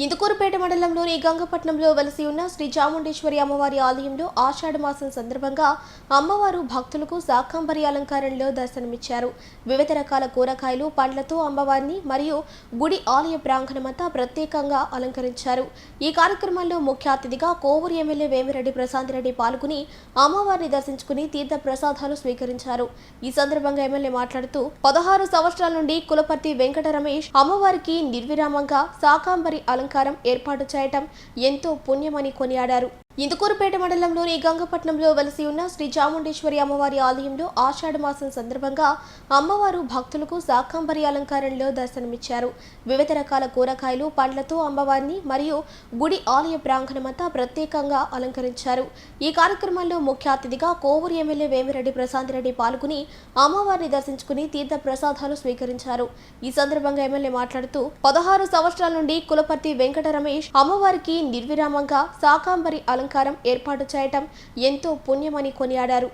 ఇందుకూరుపేట మండలంలోని గంగపట్నంలో వెలసి ఉన్న శ్రీ చాముండేశ్వరి అమ్మవారి ఆలయంలో ఆషాఢ మాసం సందర్భంగా అమ్మవారు భక్తులకు శాకాంబరి అలంకారంలో దర్శనమిచ్చారు. వివిధ రకాల కూరగాయలు పండ్లతో అమ్మవారిని మరియు గుడి ఆలయ ప్రాంగణమంతా ప్రత్యేకంగా అలంకరించారు. ఈ కార్యక్రమంలో ముఖ్య అతిథిగా కోవూరు ఎమ్మెల్యే వేమిరెడ్డి ప్రశాంత్ రెడ్డి పాల్గొని అమ్మవారిని దర్శించుకుని తీర్థ ప్రసాదాలు స్వీకరించారు. ఈ సందర్భంగా ఎమ్మెల్యే మాట్లాడుతూ పదహారు సంవత్సరాల నుండి కులపర్తి వెంకట రమేష్ అమ్మవారికి నిర్విరామంగా శాకాంబరి అలంకారం ఏర్పాటు చేయటం ఎంతో పుణ్యమని కొనియాడారు. ఇందుకూరుపేట మండలంలోని గంగపట్నంలో వెలసి ఉన్న శ్రీ చాముండేశ్వరి అమ్మవారి ఆలయంలో ఆషాఢ మాసం సందర్భంగా అమ్మవారు భక్తులకు శాకాంబరి అలంకారంలో దర్శనమిచ్చారు. వివిధ రకాల కూరగాయలు పండ్లతో అమ్మవారిని మరియు గుడి ఆలయ ప్రాంగణమంతా ప్రత్యేకంగా అలంకరించారు. ఈ కార్యక్రమంలో ముఖ్య అతిథిగా కోవూరు ఎమ్మెల్యే వేమిరెడ్డి ప్రశాంత్ రెడ్డి పాల్గొని అమ్మవారిని దర్శించుకుని తీర్థ ప్రసాదాలు స్వీకరించారు. ఈ సందర్భంగా ఎమ్మెల్యే మాట్లాడుతూ పదహారు సంవత్సరాల నుండి కులపర్తి వెంకట రమేష్ అమ్మవారికి నిర్విరామంగా శాకాంబరి అలంకారం ఏర్పాటు చేయటం ఎంతో పుణ్యమని కొనియాడారు.